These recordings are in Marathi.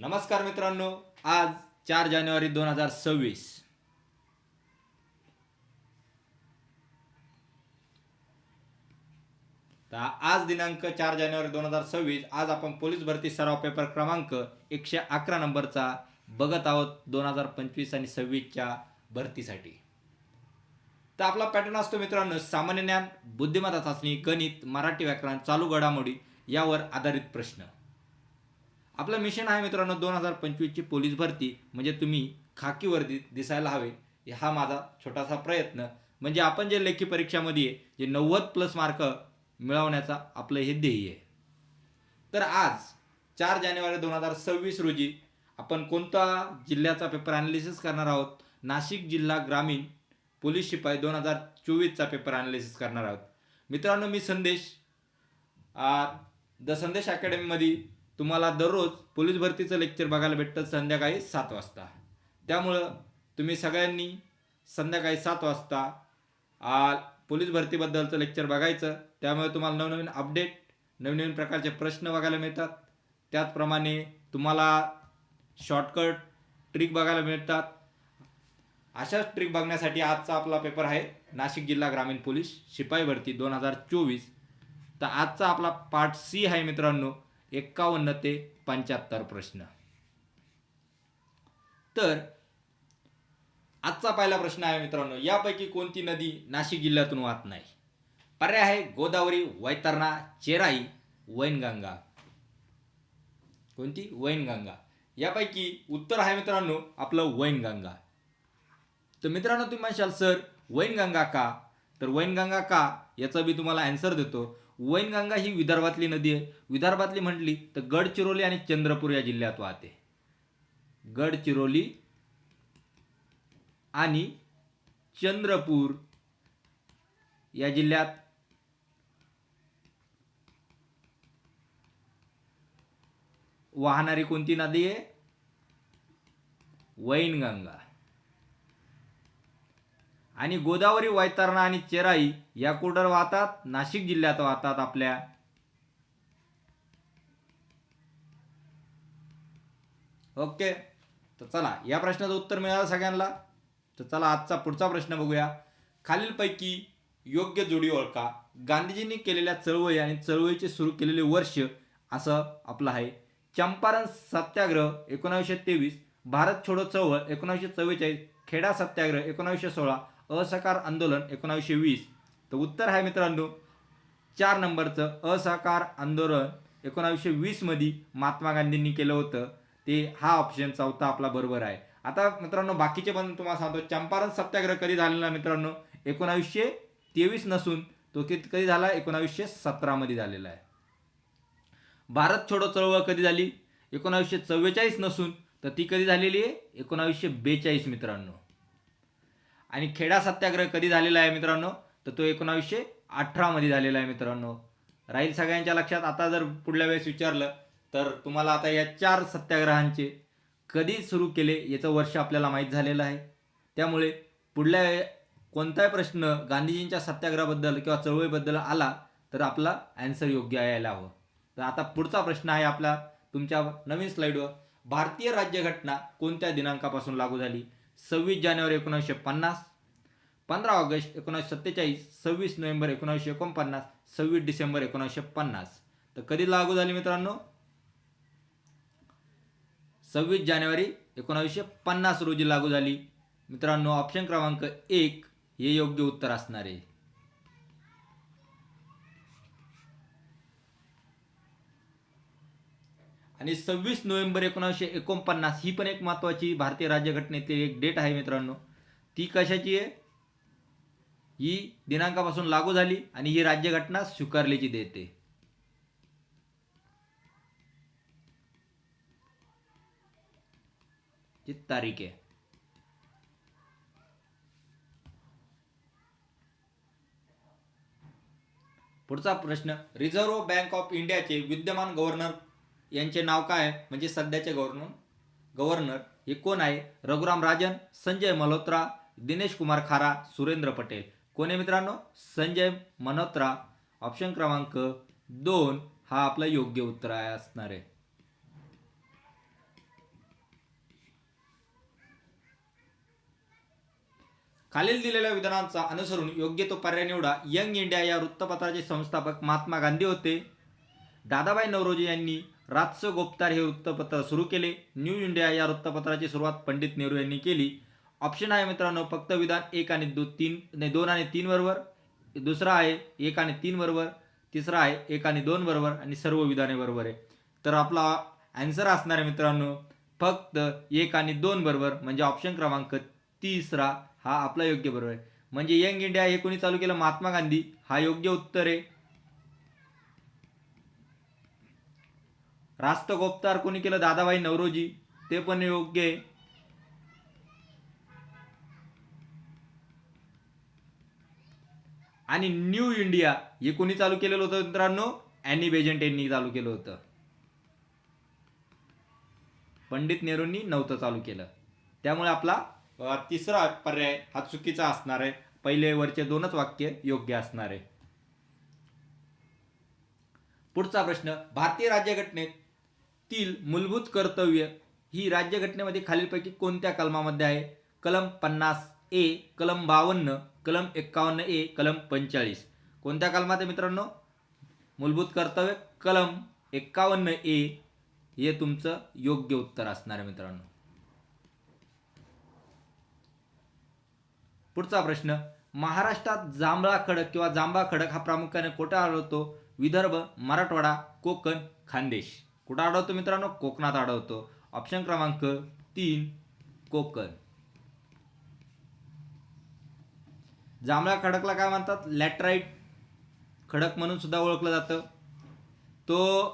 नमस्कार मित्रांनो आज चार जानेवारी दोन हजार सव्वीस. तर आज दिनांक चार जानेवारी दोन हजार सव्वीस आज आपण पोलीस भरती सराव पेपर क्रमांक एकशे अकरा नंबरचा बघत आहोत दोन हजार पंचवीस आणि सव्वीसच्या भरतीसाठी. तर आपला पॅटर्न असतो मित्रांनो सामान्य ज्ञान बुद्धिमत्ता चाचणी गणित मराठी व्याकरण चालू घडामोडी यावर आधारित प्रश्न. आपलं मिशन आहे मित्रांनो दोन हजार पंचवीसची पोलीस भरती. म्हणजे तुम्ही खाकी वर्दीत दिसायला हवे. हा माझा छोटासा प्रयत्न. म्हणजे आपण जे लेखी परीक्षामध्ये आहे, जे नव्वद प्लस मार्क मिळवण्याचा आपलं हे ध्येय आहे. तर आज चार जानेवारी दोन हजार सव्वीस रोजी आपण कोणता जिल्ह्याचा पेपर ॲनालिसिस करणार आहोत? नाशिक जिल्हा ग्रामीण पोलीस शिपाई दोन हजार चोवीसचा पेपर ॲनालिसिस करणार आहोत. मित्रांनो मी संदेश द संदेश अकॅडमीमध्ये तुम्हाला दररोज पोलीस भरतीचं लेक्चर बघायला भेटतं संध्याकाळी सात वाजता. त्यामुळं तुम्ही सगळ्यांनी संध्याकाळी सात वाजता आ, पोलीस भरतीबद्दलचं लेक्चर बघायचं. त्यामुळे तुम्हाला नवनवीन अपडेट नवनवीन प्रकारचे प्रश्न बघायला मिळतात. त्याचप्रमाणे तुम्हाला शॉर्टकट ट्रिक बघायला मिळतात. अशाच ट्रिक बघण्यासाठी आजचा आपला पेपर आहे नाशिक जिल्हा ग्रामीण पोलीस शिपाई भरती दोन हजार चोवीस. तर आजचा आपला पार्ट सी आहे मित्रांनो. एक्कावन्न ते पंच्याहत्तर प्रश्न. तर आजचा पहिला प्रश्न आहे मित्रांनो यापैकी कोणती नदी नाशिक जिल्ह्यातून वाहत नाही? पर्याय आहे गोदावरी वैतरणा चेराई वैनगंगा. कोणती? वैनगंगा. यापैकी उत्तर आहे मित्रांनो आपलं वैनगंगा. तर मित्रांनो तुम्ही म्हणशाल सर वैनगंगा का? तर वैनगंगा का? याचा मी तुम्हाला आन्सर देतो. वैनगंगा ही विदर्भातली नदी आहे. विदर्भातली म्हटली तर गडचिरोली आणि चंद्रपूर या जिल्ह्यात वाहते. गडचिरोली आणि चंद्रपूर या जिल्ह्यात वाहणारी कोणती नदी आहे? वैनगंगा. आणि गोदावरी वैतरणा आणि चेराई या कुठं वाहतात? नाशिक जिल्ह्यात वाहतात आपल्या. ओके. तर चला या प्रश्नाचं उत्तर मिळालं सगळ्यांना. तर चला आजचा पुढचा प्रश्न बघूया. खालीलपैकी योग्य जोडी ओळखा. गांधीजींनी केलेल्या चळवळी आणि चळवळीचे सुरू केलेले वर्ष असं आपलं आहे. चंपारण सत्याग्रह एकोणावीसशे तेवीस भारत छोडो चळवळ एकोणावीसशे चव्वेचाळीस खेडा सत्याग्रह एकोणावीसशे सोळा असहकार आंदोलन एकोणावीसशे वीस. तर उत्तर आहे मित्रांनो चार नंबरचं असहकार आंदोलन एकोणावीसशे वीसमध्ये महात्मा गांधींनी केलं होतं. ते हा ऑप्शन चौथा आपला बरोबर आहे. आता मित्रांनो बाकीचे पण तुम्हाला सांगतो चंपारण सत्याग्रह कधी झालेला मित्रांनो? एकोणावीसशे तेवीस नसून तो किती कधी झाला? एकोणावीसशे सतरामध्ये झालेला आहे. भारत छोडो चळवळ कधी झाली? एकोणावीसशे चव्वेचाळीस नसून तर ती कधी झालेली आहे? एकोणावीसशे बेचाळीस मित्रांनो. आणि खेडा सत्याग्रह कधी झालेला आहे मित्रांनो? तर तो एकोणावीसशे अठरामध्ये झालेला आहे मित्रांनो. राहील सगळ्यांच्या लक्षात? आता जर पुढल्या वेळेस विचारलं तर तुम्हाला आता या चार सत्याग्रहांचे कधी सुरू केले याचं वर्ष आपल्याला माहीत झालेलं आहे. त्यामुळे पुढल्या वेळे- कोणताही प्रश्न गांधीजींच्या सत्याग्रहाबद्दल किंवा चळवळीबद्दल आला तर आपला ॲन्सर योग्य यायला हवं. तर आता पुढचा प्रश्न आहे आपला. तुमच्या नवीन स्लाईडवर भारतीय राज्यघटना कोणत्या दिनांकापासून लागू झाली? सव्वीस जानेवारी एकोणीसशे पन्नास पंधरा ऑगस्ट एकोणीसशे सत्तेचाळीस सव्वीस नोव्हेंबर एकोणीसशे एकोणपन्नास सव्वीस डिसेंबर एकोणीसशे पन्नास. तर कधी लागू झाली मित्रांनो? सव्वीस जानेवारी एकोणावीसशे पन्नास रोजी लागू झाली. मित्रांनो ऑप्शन क्रमांक एक हे योग्य उत्तर असणार आहे. आणि सव्वीस नोव्हेंबर एकोणावीसशे एकोणपन्नास ही पण एक महत्त्वाची भारतीय राज्यघटनेतील एक डेट आहे मित्रांनो. ती कशाची आहे? ही दिनांकापासून लागू झाली आणि ही राज्यघटना स्वीकारल्याची देते ची तारीख आहे. पुढचा प्रश्न रिझर्व्ह बँक ऑफ इंडियाचे विद्यमान गव्हर्नर यांचे नाव काय? आहे म्हणजे सध्याचे गव्हर्नर गव्हर्नर हे कोण आहे? रघुराम राजन संजय मल्होत्रा दिनेश कुमार खारा सुरेंद्र पटेल. कोण आहे मित्रांनो? संजय मल्होत्रा. ऑप्शन क्रमांक दोन हा आपला योग्य उत्तर आहे असणार आहे. खालील दिलेल्या विधानांचा अनुसरून योग्य तो पर्याय निवडा. यंग इंडिया या वृत्तपत्राचे संस्थापक महात्मा गांधी होते. दादाबाई नवरोजी यांनी रातचं गोपतार हे वृत्तपत्र सुरू केले. न्यू इंडिया या वृत्तपत्राची सुरुवात पंडित नेहरू यांनी केली. ऑप्शन आहे मित्रांनो फक्त विधान एक आणि दो तीन नाही दोन आणि तीन बरोबर. दुसरा आहे एक आणि तीन बरोबर. तिसरा आहे एक आणि दोन बरोबर आणि सर्व विधाने बरोबर आहे. तर आपला ॲन्सर असणार आहे मित्रांनो फक्त एक आणि दोन बरोबर म्हणजे ऑप्शन क्रमांक तिसरा हा आपला योग्य बरोबर आहे. म्हणजे यंग इंडिया हे कोणी चालू केलं? महात्मा गांधी. हा योग्य उत्तर आहे. रास्त गोपतार कोणी केलं? दादाबाई नवरोजी. ते पण योग्य आहे. आणि न्यू इंडिया हे कोणी चालू केलेलं होतं मित्रांनो? अॅनी बेजंट यांनी चालू केलं होतं. पंडित नेहरूंनी नव्हतं चालू केलं. त्यामुळे आपला तिसरा पर्याय हा चुकीचा असणार आहे. पहिले वरचे दोनच वाक्य योग्य असणार आहे. पुढचा प्रश्न भारतीय राज्यघटनेत तील मूलभूत कर्तव्य ही राज्यघटनेमध्ये खालीलपैकी कोणत्या कलमामध्ये आहे? कलम पन्नास ए कलम बावन्न कलम एक्कावन्न ए कलम पंचेचाळीस. कोणत्या कलमात आहे मित्रांनो? मूलभूत कर्तव्य कलम एक्कावन्न ए. हे तुमचं योग्य उत्तर असणार आहे मित्रांनो. पुढचा प्रश्न. महाराष्ट्रात जांभळा खडक किंवा जांभा खडक हा प्रामुख्याने कोठे आढळतो? विदर्भ मराठवाडा कोकण खानदेश. कुठं आढळतो मित्रांनो? कोकणात आढळतो. ऑप्शन क्रमांक तीन कोकण. जांभळा खडकला काय म्हणतात? लॅटराईट खडक म्हणून सुद्धा ओळखलं जातं. तो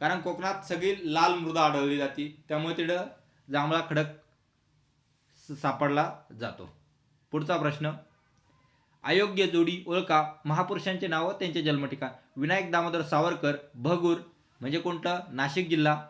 कारण कोकणात सगळी लाल मृदा आढळली जाते. त्यामुळे तिथं जांभळा खडक सापडला जातो. पुढचा प्रश्न. अयोग्य जोडी ओळखा. महापुरुषांचे नावं त्यांचे जन्मठिकाण. विनायक दामोदर सावरकर भगूर म्हणजे कोणतं? नाशिक जिल्हा.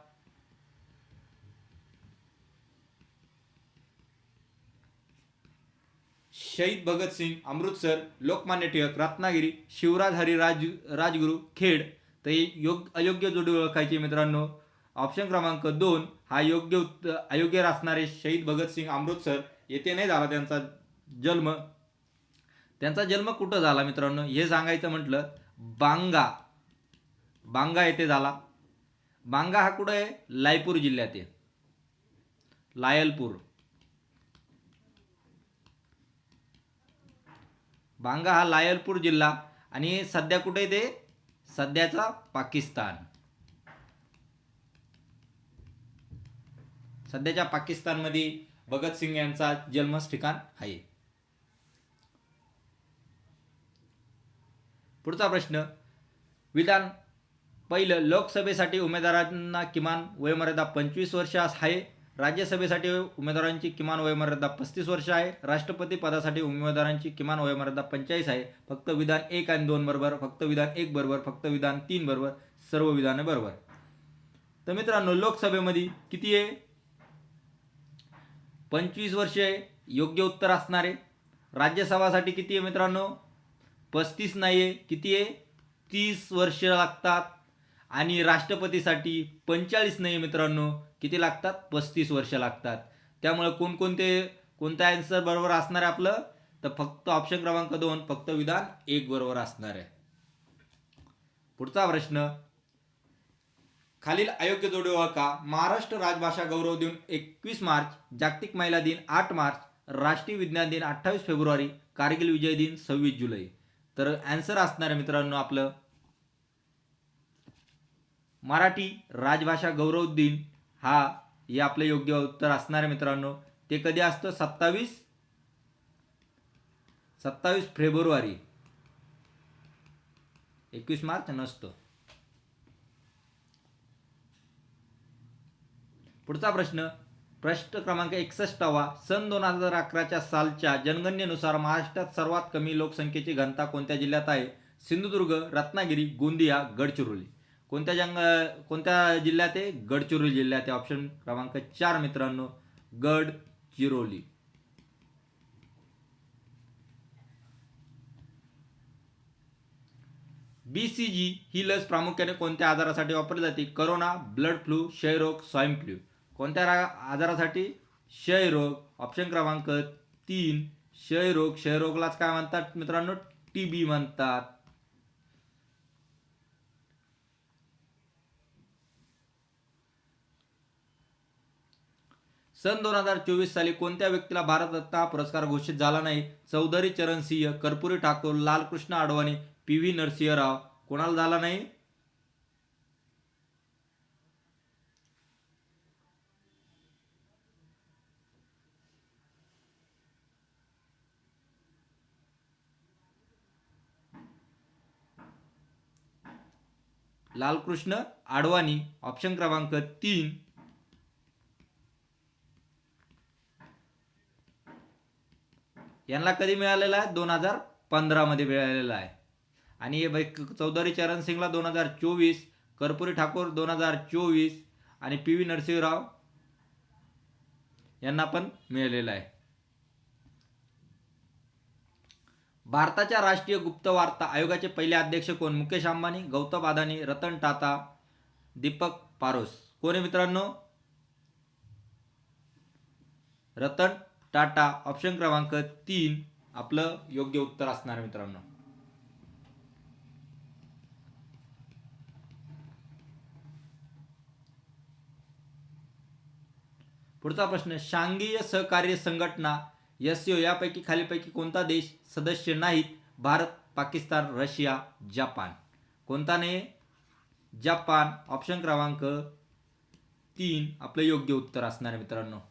शहीद भगतसिंग अमृतसर लोकमान्य टिळक रत्नागिरी शिवराज हरी राज राजगुरू खेड. तर योग अयोग्य जोडी ओळखायचे मित्रांनो. ऑप्शन क्रमांक दोन हा योग्य उत्त अयोग्य असणारे शहीद भगतसिंग अमृतसर. येथे नाही झाला त्यांचा जन्म. त्यांचा जन्म कुठं झाला मित्रांनो? हे सांगायचं म्हटलं बांगा. बांगा येथे झाला. बांगा हा कुठं आहे? लायपूर जिल्ह्यात आहे. लायलपूर. बांगा हा लायलपूर जिल्हा आणि सध्या कुठे ते? सध्याचा पाकिस्तान. सध्याच्या पाकिस्तानमध्ये भगतसिंग यांचा जन्मस ठिकाण आहे. पुढचा प्रश्न. विधान पहिलं लोकसभेसाठी उमेदवारांना किमान वयोमर्यादा पंचवीस वर्ष आहे. राज्यसभेसाठी उमेदवारांची किमान वयोमर्यादा पस्तीस वर्ष आहे. राष्ट्रपती पदासाठी उमेदवारांची किमान वयोमर्यादा पंचेचाळीस आहे. फक्त विधान एक आणि दोन बरोबर फक्त विधान एक बरोबर फक्त विधान तीन बरोबर सर्व विधाने बरोबर. तर मित्रांनो लोकसभेमध्ये किती आहे? पंचवीस वर्ष आहे. योग्य उत्तर असणारे राज्यसभासाठी किती आहे मित्रांनो? पस्तीस नाही आहे किती आहे? तीस वर्ष लागतात. आणि राष्ट्रपतीसाठी पंचेचाळीस नाही मित्रांनो किती लागतात? पस्तीस वर्ष लागतात. त्यामुळे कोणकोणते कोणता आन्सर बरोबर असणार आहे आपलं? तर फक्त ऑप्शन क्रमांक दोन फक्त विधान एक बरोबर असणार आहे. पुढचा प्रश्न. खालील अयोग्य जोडी का महाराष्ट्र राजभाषा गौरव दिन एकवीस मार्च जागतिक महिला दिन आठ मार्च राष्ट्रीय विज्ञान दिन अठ्ठावीस फेब्रुवारी कारगिल विजय दिन सव्वीस जुलै. तर ॲन्सर असणार आहे मित्रांनो आपलं. मराठी राजभाषा गौरव दिन हा हे आपलं योग्य उत्तर असणार आहे मित्रांनो. ते कधी असतं? सत्तावीस? सत्तावीस फेब्रुवारी. एकवीस मार्च नसतं. पुढचा प्रश्न. प्रश्न क्रमांक एकसष्टावा. सन दोन हजार अकराच्या सालच्या जनगणनेनुसार महाराष्ट्रात सर्वात कमी लोकसंख्येची घनता कोणत्या जिल्ह्यात आहे? सिंधुदुर्ग रत्नागिरी गोंदिया गडचिरोली. कोणत्या जंग कोणत्या जिल्ह्यात आहे? गडचिरोली जिल्ह्यात आहे. ऑप्शन क्रमांक चार मित्रांनो. गडचिरोली बीसीजी ही लस प्रामुख्याने कोणत्या आजारासाठी वापरली जाते? करोना ब्लड फ्लू क्षयरोग स्वाईन फ्लू. कोणत्या रा- आजारासाठी? क्षयरोग ऑप्शन क्रमांक तीन क्षयरोग क्षयरोगलाच काय म्हणतात मित्रांनो? टी बी म्हणतात. सन दोन हजार चोवीस साली कोणत्या व्यक्तीला भारतरत्न हा पुरस्कार घोषित झाला नाही? Chaudhary Charan Singh Karpoori Thakur Lalkrishna Advani P V Narasimharao. कोणाला झाला नाही? लालकृष्ण आडवाणी ऑप्शन क्रमांक तीन. यांना कधी मिळालेला आहे? दोन हजार पंधरामध्ये मिळालेला आहे. आणि हे भाई चौधरी चरण सिंगला दोन हजार चोवीस कर्पुरी ठाकूर दोन हजार चोवीस आणि पी व्ही नरसिंहराव यांना पण मिळालेला आहे. भारताच्या राष्ट्रीय गुप्त वार्ता आयोगाचे पहिले अध्यक्ष कोण? मुकेश अंबानी गौतम अदानी रतन टाटा दीपक पारोस. कोण आहे मित्रांनो? रतन टाटा ऑप्शन क्रमांक तीन आपलं योग्य उत्तर असणार मित्रांनो. पुढचा प्रश्न शांघीय सहकार्य संघटना एससीओ यापैकी खालीपैकी कोणता देश सदस्य नाहीत? Bharat Pakistan Russia Japan. कोणता नाही? जपान. ऑप्शन क्रमांक तीन आपलं योग्य उत्तर असणार मित्रांनो.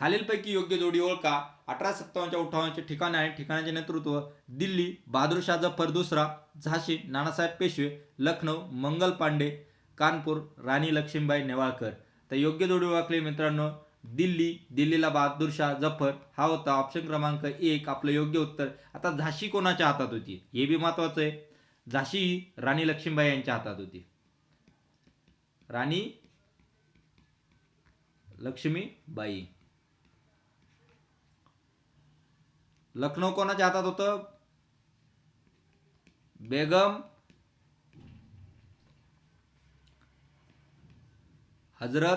खालीलपैकी योग्य जोडी ओळखा. अठरा सत्तावन्नच्या उठावांचे ठिकाण आहे. ठिकाणाचे नेतृत्व दिल्ली बहादुरशाह जफर दुसरा झाशी नानासाहेब पेशवे लखनौ मंगल पांडे कानपूर राणी लक्ष्मीबाई नेवाळकर. तर योग्य जोडी ओळखली मित्रांनो दिल्ली दिल्लीला बहादूरशाह जफर. हा होता ऑप्शन क्रमांक एक आपलं योग्य उत्तर. आता झाशी कोणाच्या हातात होती? हे बी महत्वाचं आहे. झाशी ही राणी लक्ष्मीबाई यांच्या हातात होती. राणी लक्ष्मीबाई. लखनौ कोणाच्या हातात होतं बेगम हजरत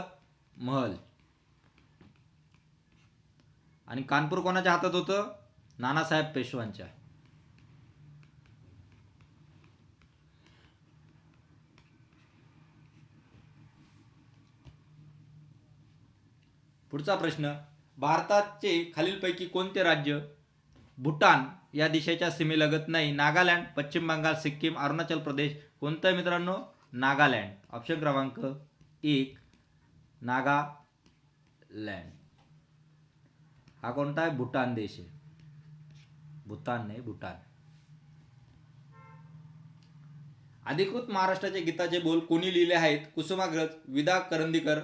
महल। आणि कानपूर कोणाच्या हातात होतं नानासाहेब पेशवांच्या। पुढचा प्रश्न भारताचे खालीलपैकी कोणते राज्य भूटान या देशाच्या सीमेलगत नाही नागालँड पश्चिम बंगाल सिक्कीम अरुणाचल प्रदेश कोणतं आहे मित्रांनो नागालँड. ऑप्शन क्रमांक एक नागालँड. हा कोणता आहे? भूटान देश आहे. भूतान नाही भूटान. अधिकृत महाराष्ट्राचे गीताचे बोल कोणी लिहिले आहेत? कुसुमाग्रज विदा करंदीकर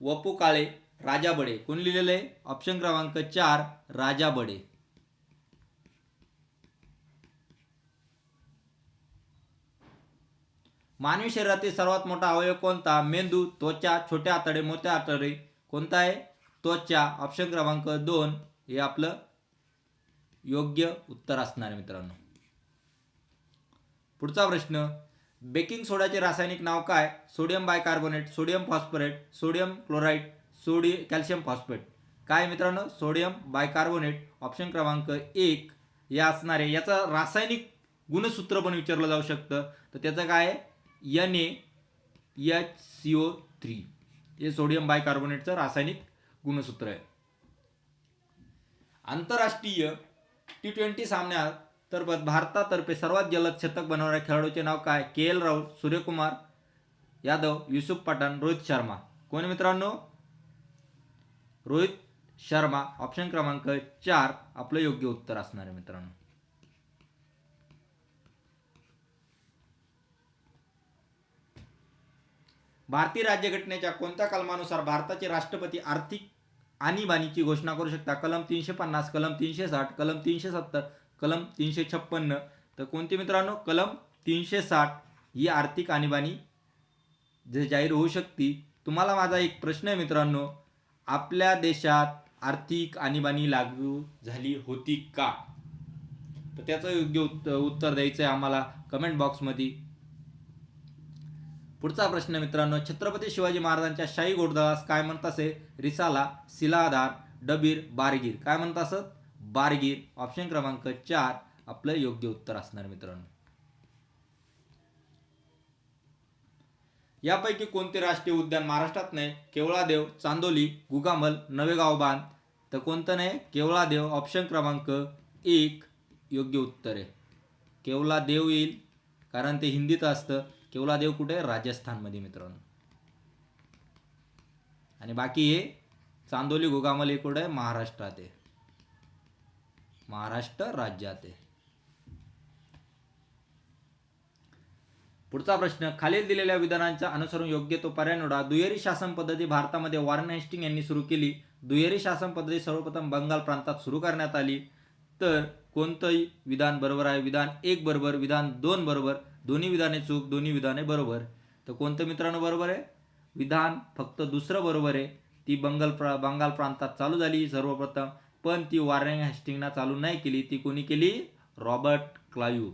वपू काळे राजा बडे. कोणी लिहिलेले आहे? ऑप्शन क्रमांक चार राजा बडे. मानवी शरीरातील सर्वात मोठा अवयव कोणता? मेंदू त्वचा छोट्या आतडे मोठ्या आतडे. कोणता आहे? त्वचा. ऑप्शन क्रमांक दोन हे आपलं योग्य उत्तर असणार आहे मित्रांनो. पुढचा प्रश्न बेकिंग सोड्याचे रासायनिक नाव काय? Sodium bicarbonate sodium phosphate sodium chloride सोडी कॅल्शियम फॉस्फेट. काय मित्रांनो? सोडियम बायकार्बोनेट ऑप्शन क्रमांक एक या असणारे याचं रासायनिक गुणसूत्र पण विचारलं जाऊ शकतं. तर त्याचं काय आहे? N A H C O three हे सोडियम बायकार्बोनेटचं रासायनिक गुणसूत्र आहे. आंतरराष्ट्रीय टी ट्वेंटी सामन्यात तर भारतातर्फे सर्वात जलद शतक बनवणाऱ्या खेळाडूचे नाव काय? K L Rahul Suryakumar Yadav Yusuf Pathan Rohit Sharma. कोण मित्रांनो? रोहित शर्मा. ऑप्शन क्रमांक चार. आपलं योग्य उत्तर असणार आहे मित्रांनो. भारतीय राज्यघटनेच्या कोणत्या कलमानुसार भारताचे राष्ट्रपती आर्थिक आणीबाणीची घोषणा करू शकता? कलम तीनशे पन्नास कलम तीनशे साठ कलम तीनशे सत्तर कलम तीनशे छप्पन्न. तर कोणती मित्रांनो? कलम तीनशे साठ ही आर्थिक आणीबाणी जे जाहीर होऊ शकते. तुम्हाला माझा एक प्रश्न आहे मित्रांनो. आपल्या देशात आर्थिक आणीबाणी लागू झाली होती का? तर त्याचं योग्य उत्तर उत्तर द्यायचं आहे आम्हाला कमेंट बॉक्समध्ये पुढचा प्रश्न मित्रांनो छत्रपती शिवाजी महाराजांच्या शाही घोडदळास काय म्हणत असे? रिसाला सिलाधार डबीर बारगीर. काय म्हणत असत बारगीर. ऑप्शन क्रमांक चार आपलं योग्य उत्तर असणार मित्रांनो. यापैकी कोणते राष्ट्रीय उद्यान महाराष्ट्रात नाही? केवळादेव चांदोली गुगामल नवेगाव बांध. तर कोणतं नाही? केवळादेव. ऑप्शन क्रमांक एक योग्य उत्तर आहे. केवळादेव येईल कारण ते हिंदीत असतं. केवलादेव कुठे? आहे? राजस्थानमध्ये मित्रांनो. आणि बाकी हे चांदोली गोगामल हे कुठे? आहे महाराष्ट्रात आहे. महाराष्ट्र राज्यात आहे. पुढचा प्रश्न खालील दिलेल्या विधानांच्या अनुसरून योग्य तो पर्याय निवडा. दुहेरी शासन पद्धती भारतामध्ये वॉरन हेस्टिंग यांनी सुरू केली. दुहेरी शासन पद्धती सर्वप्रथम बंगाल प्रांतात सुरू करण्यात आली. तर कोणतंही विधान बरोबर आहे? विधान एक बरोबर विधान दोन बरोबर. दोन्ही विधाने चूक दोन्ही विधाने बरोबर. तर कोणतं मित्रांनो बरोबर आहे? विधान फक्त दुसरं बरोबर आहे. ती बंगाल प्रा बंगाल प्रांतात चालू झाली सर्वप्रथम पण ती वॉरन हॅस्टिंगना चालू नाही केली. ती कोणी केली? Robert Clive.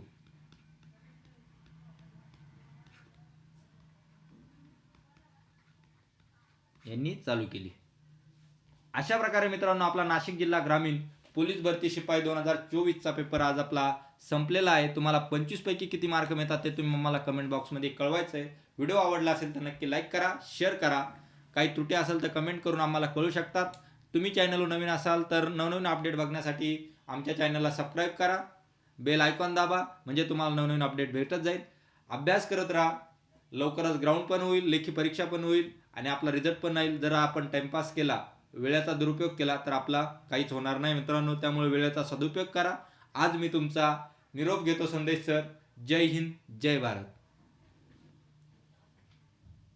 यांनी चालू केली. अशा प्रकारे मित्रांनो आपला नाशिक जिल्हा ग्रामीण पोलीस भरती शिपाई दोन हजार चोवीसचा पेपर आज आपला संपलेला आहे. तुम्हाला पंचवीस पैकी किती मार्क मिळतात ते तुम्ही मला कमेंट बॉक्समध्ये कळवायचं आहे व्हिडिओ आवडला असेल तर नक्की लाईक करा शेअर करा. काही त्रुटी असेल तर कमेंट करून आम्हाला कळू शकतात. तुम्ही चॅनलवर नवीन असाल तर नवनवीन अपडेट बघण्यासाठी आमच्या चॅनलला सबस्क्राईब करा. बेल आयकॉन दाबा म्हणजे तुम्हाला नवनवीन अपडेट भेटत जाईल. अभ्यास करत राहा. लवकरच ग्राउंड पण होईल लेखी परीक्षा पण होईल आणि आपला रिझल्ट पण येईल जर आपण टाइमपास केला वेळेचा दुरुपयोग केला तर आपला काहीच होणार नाही मित्रांनो. त्यामुळे वेळेचा सदुपयोग करा. आज मी तुमचा निरोप घेतो संदेश सर. जय हिंद जय भारत.